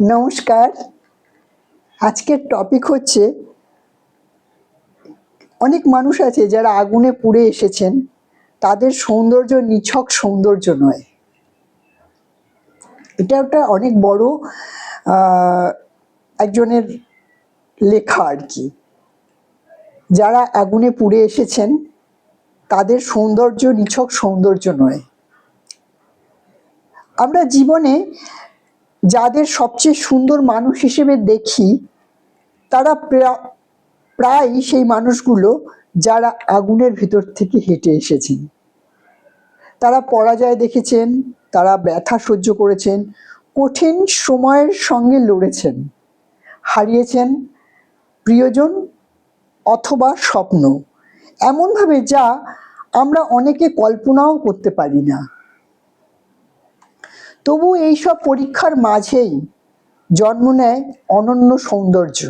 নমস্কার। আজকের টপিক হচ্ছে, অনেক মানুষ আছে যারা আগুনে পুড়ে এসেছেন, তাদের সৌন্দর্য নিছক সৌন্দর্য নয়। এটা একটা অনেক বড় একজনের লেখা আর কি। যারা আগুনে পুড়ে এসেছেন, তাদের সৌন্দর্য নিছক সৌন্দর্য নয়। আমরা জীবনে যাদের সবচেয়ে সুন্দর মানুষ হিসেবে দেখি, তারা প্রা- প্রায় সেই মানুষগুলো যারা আগুনের ভিতর থেকে হেঁটে এসেছেন। তারা পরাজয় দেখেছেন, তারা ব্যথা সহ্য করেছেন, কঠিন সময়ের সঙ্গে লড়েছেন, হারিয়েছেন প্রিয়জন অথবা স্বপ্ন। এমনভাবে যা আমরা অনেকে কল্পনাও করতে পারি না। তবু এইসব পরীক্ষার মাঝেই জন্ম নেয় অনন্য সৌন্দর্য।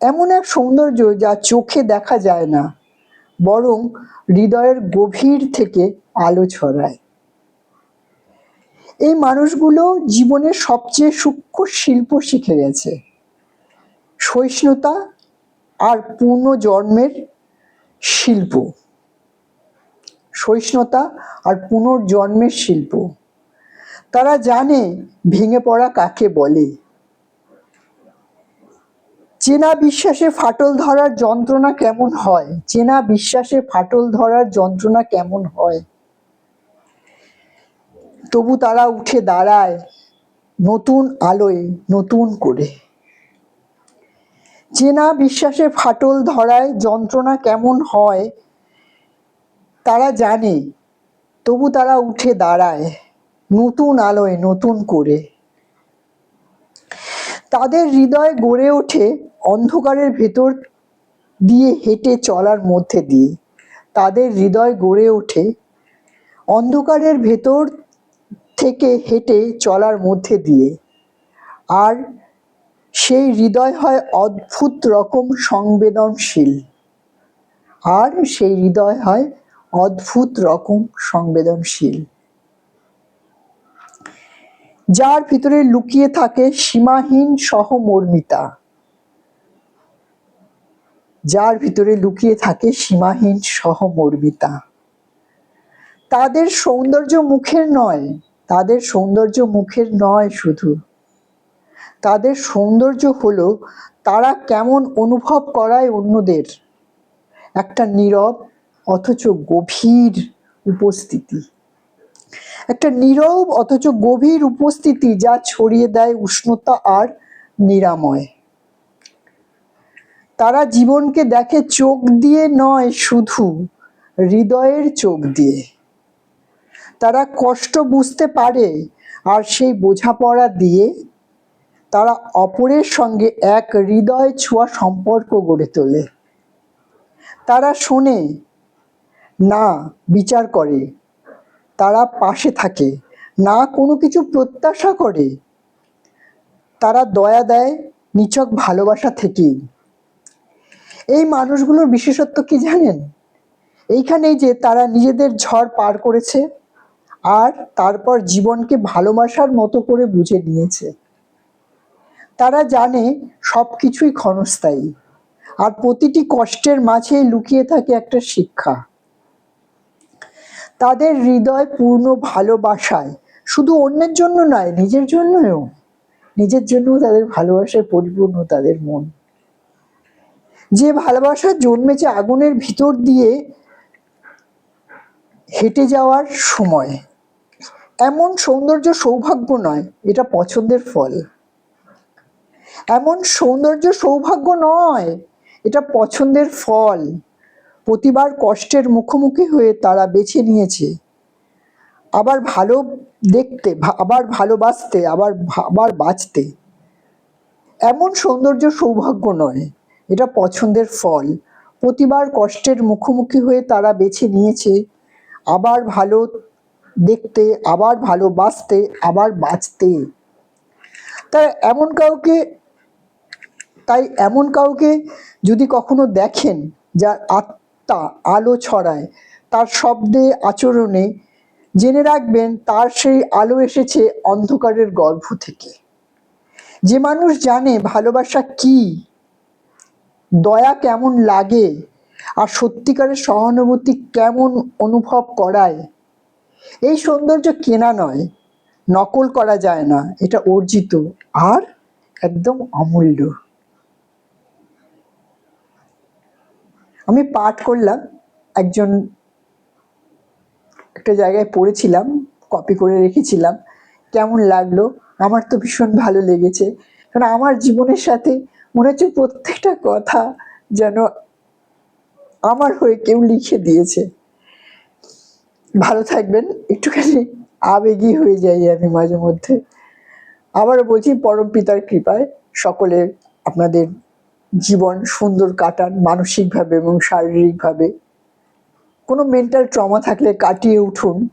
এমন এক সৌন্দর্য যা চোখে দেখা যায় না, বরং হৃদয়ের গভীর থেকে আলো ছড়ায়। এই মানুষগুলো জীবনের সবচেয়ে সূক্ষ্ম শিল্প শিখে গেছে। সহিষ্ণুতা আর পুনর্জন্মের শিল্প। সহিষ্ণুতা আর পুনর্জন্মের শিল্প। তারা জানে ভেঙে পড়া কাকে বলে। চেনা বিশ্বাসে ফাটল ধরার যন্ত্রণা কেমন হয়? চেনা বিশ্বাসে ফাটল ধরার যন্ত্রণা কেমন হয়? তবু তারা উঠে দাঁড়ায় নতুন আলোয়, নতুন করে। চেনা বিশ্বাসে ফাটল ধরায় যন্ত্রণা কেমন হয়? তারা জানে, তবু তারা উঠে দাঁড়ায়। নতুন আলোয়, নতুন করে। তাদের হৃদয় গড়ে ওঠে অন্ধকারের ভেতর দিয়ে হেঁটে চলার মধ্যে দিয়ে। তাদের হৃদয় গড়ে ওঠে অন্ধকারের ভেতর থেকে হেঁটে চলার মধ্যে দিয়ে। আর সেই হৃদয় হয় অদ্ভুত রকম সংবেদনশীল। আর সেই হৃদয় হয় অদ্ভুত রকম সংবেদনশীল। যার ভিতরে লুকিয়ে থাকে সীমাহীন সহমর্মিতা। যার ভিতরে লুকিয়ে থাকে সীমাহীন সহমর্মিতা। তাদের সৌন্দর্য মুখের নয়, তাদের সৌন্দর্য মুখের নয় শুধু। তাদের সৌন্দর্য হলো তারা কেমন অনুভব করায় অন্যদের। একটা নীরব অথচ গভীর উপস্থিতি। একটা নীরব অথচ গভীর উপস্থিতি যা ছড়িয়ে দেয় উষ্ণতা আর নিরাময়। তারা জীবনকে দেখে চোখ দিয়ে নয়, শুধু হৃদয়ের চোখ দিয়ে। তারা কষ্ট বুঝতে পারে আর সেই বোঝাপড়া দিয়ে তারা অপরের সঙ্গে এক হৃদয় ছোঁয়া সম্পর্ক গড়ে তোলে। তারা শোনে, না, বিচার করে। তারা পাশে থাকে, না কোনো কিছু প্রত্যাশা করে। তারা দয়া দেয়, নিছক ভালোবাসা থেকেই। এই মানুষগুলোর বিশেষত্ব কি জানেন? এইখানেই যে তারা নিজেদের ঝড় পার করেছে আর তারপর জীবনকে ভালোবাসার মতো করে বুঝে নিয়েছে। তারা জানে সব কিছুই ক্ষণস্থায়ী আর প্রতিটি কষ্টের মাঝে লুকিয়ে থাকে একটা শিক্ষা। তাদের হৃদয় পূর্ণ ভালোবাসায়। শুধু অন্যের জন্য নয়, নিজের জন্যও। নিজের জন্যও তাদের ভালোবাসায় পরিপূর্ণ তাদের মন। যে ভালোবাসা জন্মেছে আগুনের ভিতর দিয়ে হেঁটে যাওয়ার সময়, এমন সৌন্দর্য সৌভাগ্য নয়, এটা পছন্দের ফল। এমন সৌন্দর্য সৌভাগ্য নয়, এটা পছন্দের ফল। প্রতিবার কষ্টের মুখোমুখি হয়ে তারা বেছে নিয়েছে। আবার ভালো দেখতে, আবার ভালোবাসতে, আবার আবার বাঁচতে। এমন সৌন্দর্য সৌভাগ্য নয়, এটা পছন্দের ফল। প্রতিবার কষ্টের মুখোমুখি হয়ে তারা বেছে নিয়েছে। আবার ভালো দেখতে, আবার ভালোবাসতে, আবার বাঁচতে। তাই এমন কাউকে, তাই এমন কাউকে যদি কখনো দেখেন, যার আত্মা আলো ছড়ায়। তার শব্দে, আচরণে জেনে রাখবেন, তার সেই আলো এসেছে অন্ধকারের গর্ভ থেকে। যে মানুষ জানে ভালোবাসা কি, দয়া কেমন লাগে, আর সত্যিকারের সহানুভূতি কেমন অনুভব করায়, এই সৌন্দর্য কেনা নয়, নকল করা যায় না, এটা অর্জিত, আর একদম অমূল্য। আমি পাঠ করলাম, একজন একটা জায়গায় পড়েছিলাম কপি করে রেখেছিলাম। কেমন লাগল? আমার তো ভীষণ ভালো লেগেছে। কারণ আমার জীবনের সাথে মনে হচ্ছে প্রত্যেকটা কথা যেন আমার হয়ে কেউ লিখে দিয়েছে। ভালো থাকবেন। একটুখানি আবেগী হয়ে যাই আমি মাঝে মধ্যে। আবারও বলছি, পরম পিতার কৃপায় সকলে আপনাদের জীবন সুন্দর কাটান মানসিকভাবে এবং শারীরিকভাবে। কোনো মেন্টাল ট্রমা থাকলে কাটিয়ে উঠুন।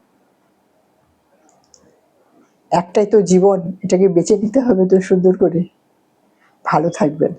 একটাই তো জীবন, এটাকে বেঁচে নিতে হবে তো সুন্দর করে। ভালো থাকবেন।